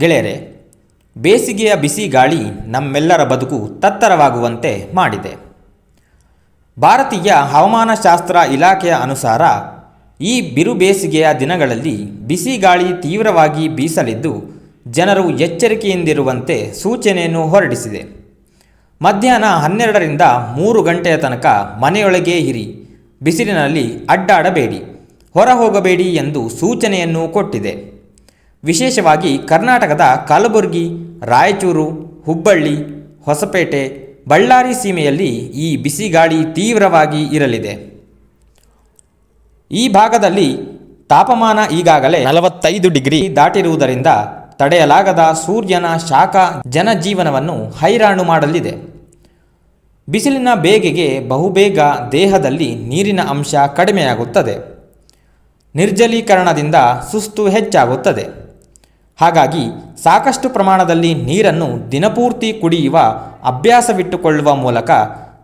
ಗೆಳೆಯರೆ, ಬೇಸಿಗೆಯ ಬಿಸಿ ಗಾಳಿ ನಮ್ಮೆಲ್ಲರ ಬದುಕು ತತ್ತರವಾಗುವಂತೆ ಮಾಡಿದೆ. ಭಾರತೀಯ ಹವಾಮಾನಶಾಸ್ತ್ರ ಇಲಾಖೆಯ ಅನುಸಾರ, ಈ ಬಿರು ಬೇಸಿಗೆಯ ದಿನಗಳಲ್ಲಿ ಬಿಸಿ ಗಾಳಿ ತೀವ್ರವಾಗಿ ಬೀಸಲಿದ್ದು ಜನರು ಎಚ್ಚರಿಕೆಯಿಂದಿರುವಂತೆ ಸೂಚನೆಯನ್ನು ಹೊರಡಿಸಿದೆ. ಮಧ್ಯಾಹ್ನ ಹನ್ನೆರಡರಿಂದ ಮೂರು ಗಂಟೆಯ ತನಕ ಮನೆಯೊಳಗೆ ಇರಿ, ಬಿಸಿಲಿನಲ್ಲಿ ಅಡ್ಡಾಡಬೇಡಿ ಹೊರ ಹೋಗಬೇಡಿ ಎಂದು ಸೂಚನೆಯನ್ನು ಕೊಟ್ಟಿದೆ. ವಿಶೇಷವಾಗಿ ಕರ್ನಾಟಕದ ಕಲಬುರಗಿ ರಾಯಚೂರು ಹುಬ್ಬಳ್ಳಿ ಹೊಸಪೇಟೆ ಬಳ್ಳಾರಿ ಸೀಮೆಯಲ್ಲಿ ಈ ಬಿಸಿಗಾಳಿ ತೀವ್ರವಾಗಿ ಇರಲಿದೆ. ಈ ಭಾಗದಲ್ಲಿ ತಾಪಮಾನ ಈಗಾಗಲೇ ನಲವತ್ತೈದು ಡಿಗ್ರಿ ದಾಟಿರುವುದರಿಂದ ತಡೆಯಲಾಗದ ಸೂರ್ಯನ ಶಾಖ ಜನಜೀವನವನ್ನು ಹೈರಾಣು ಮಾಡಲಿದೆ. ಬಿಸಿಲಿನ ಬೇಗೆಗೆ ಬಹುಬೇಗ ದೇಹದಲ್ಲಿ ನೀರಿನ ಅಂಶ ಕಡಿಮೆಯಾಗುತ್ತದೆ. ನಿರ್ಜಲೀಕರಣದಿಂದ ಸುಸ್ತು ಹೆಚ್ಚಾಗುತ್ತದೆ. ಹಾಗಾಗಿ ಸಾಕಷ್ಟು ಪ್ರಮಾಣದಲ್ಲಿ ನೀರನ್ನು ದಿನಪೂರ್ತಿ ಕುಡಿಯುವ, ಅಭ್ಯಾಸವಿಟ್ಟುಕೊಳ್ಳುವ ಮೂಲಕ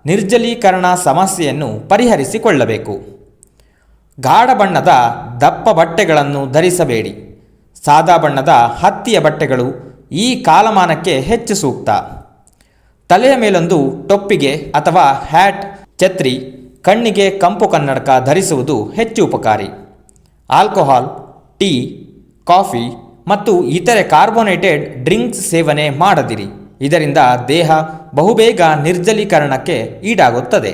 ನಿರ್ಜಲೀಕರಣ ಸಮಸ್ಯೆಯನ್ನು ಪರಿಹರಿಸಿಕೊಳ್ಳಬೇಕು. ಗಾಢ ಬಣ್ಣದ ದಪ್ಪ ಬಟ್ಟೆಗಳನ್ನು ಧರಿಸಬೇಡಿ. ಸಾದಾ ಬಣ್ಣದ ಹತ್ತಿಯ ಬಟ್ಟೆಗಳು ಈ ಕಾಲಮಾನಕ್ಕೆ ಹೆಚ್ಚು ಸೂಕ್ತ. ತಲೆಯ ಮೇಲೊಂದು ಟೊಪ್ಪಿಗೆ ಅಥವಾ ಹ್ಯಾಟ್, ಛತ್ರಿ, ಕಣ್ಣಿಗೆ ಕಂಪು ಕನ್ನಡಕ ಧರಿಸುವುದು ಹೆಚ್ಚು ಉಪಕಾರಿ. ಆಲ್ಕೋಹಾಲ್, ಟೀ, ಕಾಫಿ ಮತ್ತು ಇತರೆ ಕಾರ್ಬೋನೇಟೆಡ್ ಡ್ರಿಂಕ್ಸ್ ಸೇವನೆ ಮಾಡದಿರಿ. ಇದರಿಂದ ದೇಹ ಬಹುಬೇಗ ನಿರ್ಜಲೀಕರಣಕ್ಕೆ ಈಡಾಗುತ್ತದೆ.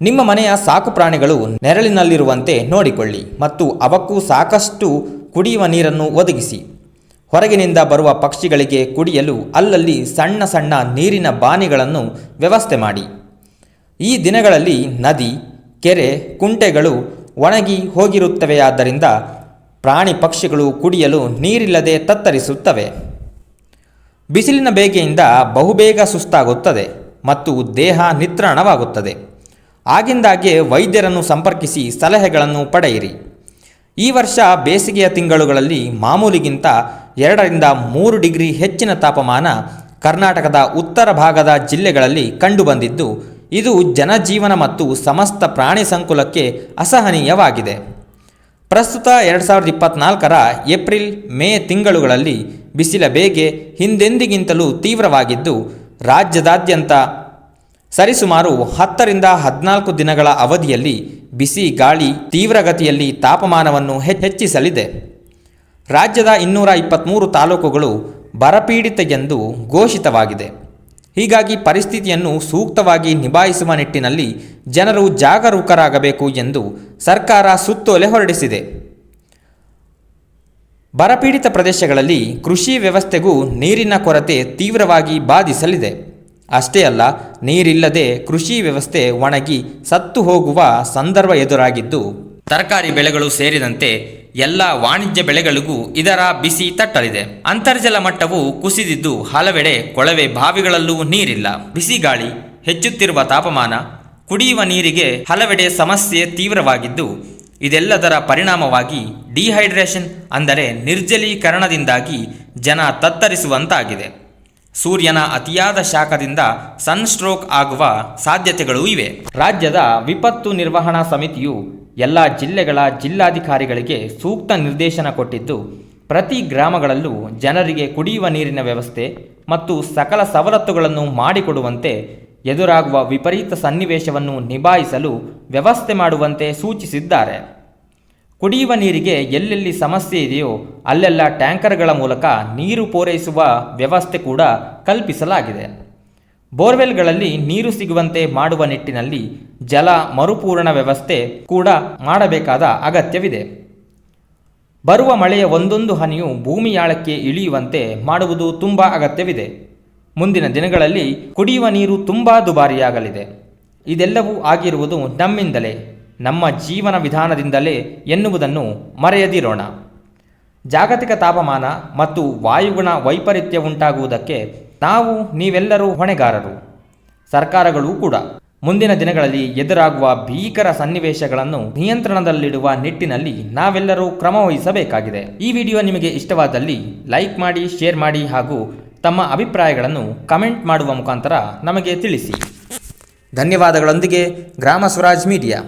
ನಿಮ್ಮ ಮನೆಯ ಸಾಕು ಪ್ರಾಣಿಗಳು ನೆರಳಿನಲ್ಲಿರುವಂತೆ ನೋಡಿಕೊಳ್ಳಿ ಮತ್ತು ಅವಕ್ಕೂ ಸಾಕಷ್ಟು ಕುಡಿಯುವ ನೀರನ್ನು ಒದಗಿಸಿ. ಹೊರಗಿನಿಂದ ಬರುವ ಪಕ್ಷಿಗಳಿಗೆ ಕುಡಿಯಲು ಅಲ್ಲಲ್ಲಿ ಸಣ್ಣ ಸಣ್ಣ ನೀರಿನ ಬಾನಿಗಳನ್ನು ವ್ಯವಸ್ಥೆ ಮಾಡಿ. ಈ ದಿನಗಳಲ್ಲಿ ನದಿ, ಕೆರೆ, ಕುಂಟೆಗಳು ಒಣಗಿ ಹೋಗಿರುತ್ತವೆಯಾದ್ದರಿಂದ ಪ್ರಾಣಿ ಪಕ್ಷಿಗಳು ಕುಡಿಯಲು ನೀರಿಲ್ಲದೆ ತತ್ತರಿಸುತ್ತವೆ. ಬಿಸಿಲಿನ ಬೇಗೆಯಿಂದ ಬಹುಬೇಗ ಸುಸ್ತಾಗುತ್ತದೆ ಮತ್ತು ದೇಹ ನಿತ್ರಾಣವಾಗುತ್ತದೆ. ಆಗಿಂದಾಗೆ ವೈದ್ಯರನ್ನು ಸಂಪರ್ಕಿಸಿ ಸಲಹೆಗಳನ್ನು ಪಡೆಯಿರಿ. ಈ ವರ್ಷ ಬೇಸಿಗೆಯ ತಿಂಗಳುಗಳಲ್ಲಿ ಮಾಮೂಲಿಗಿಂತ ಎರಡರಿಂದ ಮೂರು ಡಿಗ್ರಿ ಹೆಚ್ಚಿನ ತಾಪಮಾನ ಕರ್ನಾಟಕದ ಉತ್ತರ ಭಾಗದ ಜಿಲ್ಲೆಗಳಲ್ಲಿ ಕಂಡುಬಂದಿದ್ದು, ಇದು ಜನಜೀವನ ಮತ್ತು ಸಮಸ್ತ ಪ್ರಾಣಿ ಸಂಕುಲಕ್ಕೆ ಅಸಹನೀಯವಾಗಿದೆ. ಪ್ರಸ್ತುತ ಎರಡು ಸಾವಿರದ ಇಪ್ಪತ್ನಾಲ್ಕರ ಏಪ್ರಿಲ್, ಮೇ ತಿಂಗಳುಗಳಲ್ಲಿ ಬಿಸಿಲ ಬೇಗೆ ಹಿಂದೆಂದಿಗಿಂತಲೂ ತೀವ್ರವಾಗಿದ್ದು, ರಾಜ್ಯದಾದ್ಯಂತ ಸರಿಸುಮಾರು ಹತ್ತರಿಂದ ಹದಿನಾಲ್ಕು ದಿನಗಳ ಅವಧಿಯಲ್ಲಿ ಬಿಸಿ ಗಾಳಿ ತೀವ್ರಗತಿಯಲ್ಲಿ ತಾಪಮಾನವನ್ನು ಹೆಚ್ಚಿಸಲಿದೆ. ರಾಜ್ಯದ ಇನ್ನೂರ ಇಪ್ಪತ್ತ್ಮೂರು ತಾಲೂಕುಗಳು ಬರಪೀಡಿತ ಎಂದು ಘೋಷಿತವಾಗಿದೆ. ಹೀಗಾಗಿ ಪರಿಸ್ಥಿತಿಯನ್ನು ಸೂಕ್ತವಾಗಿ ನಿಭಾಯಿಸುವ ನಿಟ್ಟಿನಲ್ಲಿ ಜನರು ಜಾಗರೂಕರಾಗಬೇಕು ಎಂದು ಸರ್ಕಾರ ಸುತ್ತೋಲೆ ಹೊರಡಿಸಿದೆ. ಬರಪೀಡಿತ ಪ್ರದೇಶಗಳಲ್ಲಿ ಕೃಷಿ ವ್ಯವಸ್ಥೆಗೂ ನೀರಿನ ಕೊರತೆ ತೀವ್ರವಾಗಿ ಬಾಧಿಸಲಿದೆ. ಅಷ್ಟೇ ಅಲ್ಲ, ನೀರಿಲ್ಲದೆ ಕೃಷಿ ವ್ಯವಸ್ಥೆ ಒಣಗಿ ಸತ್ತು ಹೋಗುವ ಸಂದರ್ಭ ಎದುರಾಗಿದ್ದು, ತರಕಾರಿ ಬೆಳೆಗಳು ಸೇರಿದಂತೆ ಎಲ್ಲ ವಾಣಿಜ್ಯ ಬೆಳೆಗಳಿಗೂ ಇದರ ಬಿಸಿ ತಟ್ಟಲಿದೆ. ಅಂತರ್ಜಲ ಮಟ್ಟವು ಕುಸಿದಿದ್ದು ಹಲವೆಡೆ ಕೊಳವೆ ಬಾವಿಗಳಲ್ಲೂ ನೀರಿಲ್ಲ. ಬಿಸಿ ಗಾಳಿ, ಹೆಚ್ಚುತ್ತಿರುವ ತಾಪಮಾನ, ಕುಡಿಯುವ ನೀರಿಗೆ ಹಲವೆಡೆ ಸಮಸ್ಯೆ ತೀವ್ರವಾಗಿದ್ದು, ಇದೆಲ್ಲದರ ಪರಿಣಾಮವಾಗಿ ಡಿಹೈಡ್ರೇಷನ್ ಅಂದರೆ ನಿರ್ಜಲೀಕರಣದಿಂದಾಗಿ ಜನ ತತ್ತರಿಸುವಂತಾಗಿದೆ. ಸೂರ್ಯನ ಅತಿಯಾದ ಶಾಖದಿಂದ ಸನ್ಸ್ಟ್ರೋಕ್ ಆಗುವ ಸಾಧ್ಯತೆಗಳೂ ಇವೆ. ರಾಜ್ಯದ ವಿಪತ್ತು ನಿರ್ವಹಣಾ ಸಮಿತಿಯು ಎಲ್ಲ ಜಿಲ್ಲೆಗಳ ಜಿಲ್ಲಾಧಿಕಾರಿಗಳಿಗೆ ಸೂಕ್ತ ನಿರ್ದೇಶನ ಕೊಟ್ಟಿದ್ದು, ಪ್ರತಿ ಗ್ರಾಮಗಳಲ್ಲೂ ಜನರಿಗೆ ಕುಡಿಯುವ ನೀರಿನ ವ್ಯವಸ್ಥೆ ಮತ್ತು ಸಕಲ ಸವಲತ್ತುಗಳನ್ನು ಮಾಡಿಕೊಡುವಂತೆ ಎದುರಾಗುವ ವಿಪರೀತ ಸನ್ನಿವೇಶವನ್ನು ನಿಭಾಯಿಸಲು ವ್ಯವಸ್ಥೆ ಮಾಡುವಂತೆ ಸೂಚಿಸಿದ್ದಾರೆ. ಕುಡಿಯುವ ನೀರಿಗೆ ಎಲ್ಲೆಲ್ಲಿ ಸಮಸ್ಯೆ ಇದೆಯೋ ಅಲ್ಲೆಲ್ಲ ಟ್ಯಾಂಕರ್ಗಳ ಮೂಲಕ ನೀರು ಪೂರೈಸುವ ವ್ಯವಸ್ಥೆ ಕೂಡ ಕಲ್ಪಿಸಲಾಗಿದೆ. ಬೋರ್ವೆಲ್ಗಳಲ್ಲಿ ನೀರು ಸಿಗುವಂತೆ ಮಾಡುವ ನಿಟ್ಟಿನಲ್ಲಿ ಜಲ ಮರುಪೂರಣ ವ್ಯವಸ್ಥೆ ಕೂಡ ಮಾಡಬೇಕಾದ ಅಗತ್ಯವಿದೆ. ಬರುವ ಮಳೆಯ ಒಂದೊಂದು ಹನಿಯು ಭೂಮಿಯಾಳಕ್ಕೆ ಇಳಿಯುವಂತೆ ಮಾಡುವುದು ತುಂಬ ಅಗತ್ಯವಿದೆ. ಮುಂದಿನ ದಿನಗಳಲ್ಲಿ ಕುಡಿಯುವ ನೀರು ತುಂಬ ದುಬಾರಿಯಾಗಲಿದೆ. ಇದೆಲ್ಲವೂ ಆಗಿರುವುದು ನಮ್ಮಿಂದಲೇ, ನಮ್ಮ ಜೀವನ ವಿಧಾನದಿಂದಲೇ ಎನ್ನುವುದನ್ನು ಮರೆಯದಿರೋಣ. ಜಾಗತಿಕ ತಾಪಮಾನ ಮತ್ತು ವಾಯುಗುಣ ವೈಪರೀತ್ಯ ಉಂಟಾಗುವುದಕ್ಕೆ ನಾವು ನೀವೆಲ್ಲರೂ ಹೊಣೆಗಾರರು. ಸರ್ಕಾರಗಳೂ ಕೂಡ ಮುಂದಿನ ದಿನಗಳಲ್ಲಿ ಎದುರಾಗುವ ಭೀಕರ ಸನ್ನಿವೇಶಗಳನ್ನು ನಿಯಂತ್ರಣದಲ್ಲಿಡುವ ನಿಟ್ಟಿನಲ್ಲಿ ನಾವೆಲ್ಲರೂ ಕ್ರಮ ವಹಿಸಬೇಕಾಗಿದೆ. ಈ ವಿಡಿಯೋ ನಿಮಗೆ ಇಷ್ಟವಾದಲ್ಲಿ ಲೈಕ್ ಮಾಡಿ, ಶೇರ್ ಮಾಡಿ ಹಾಗೂ ತಮ್ಮ ಅಭಿಪ್ರಾಯಗಳನ್ನು ಕಮೆಂಟ್ ಮಾಡುವ ಮುಖಾಂತರ ನಮಗೆ ತಿಳಿಸಿ. ಧನ್ಯವಾದಗಳೊಂದಿಗೆ ಗ್ರಾಮ ಸ್ವರಾಜ್ ಮೀಡಿಯಾ.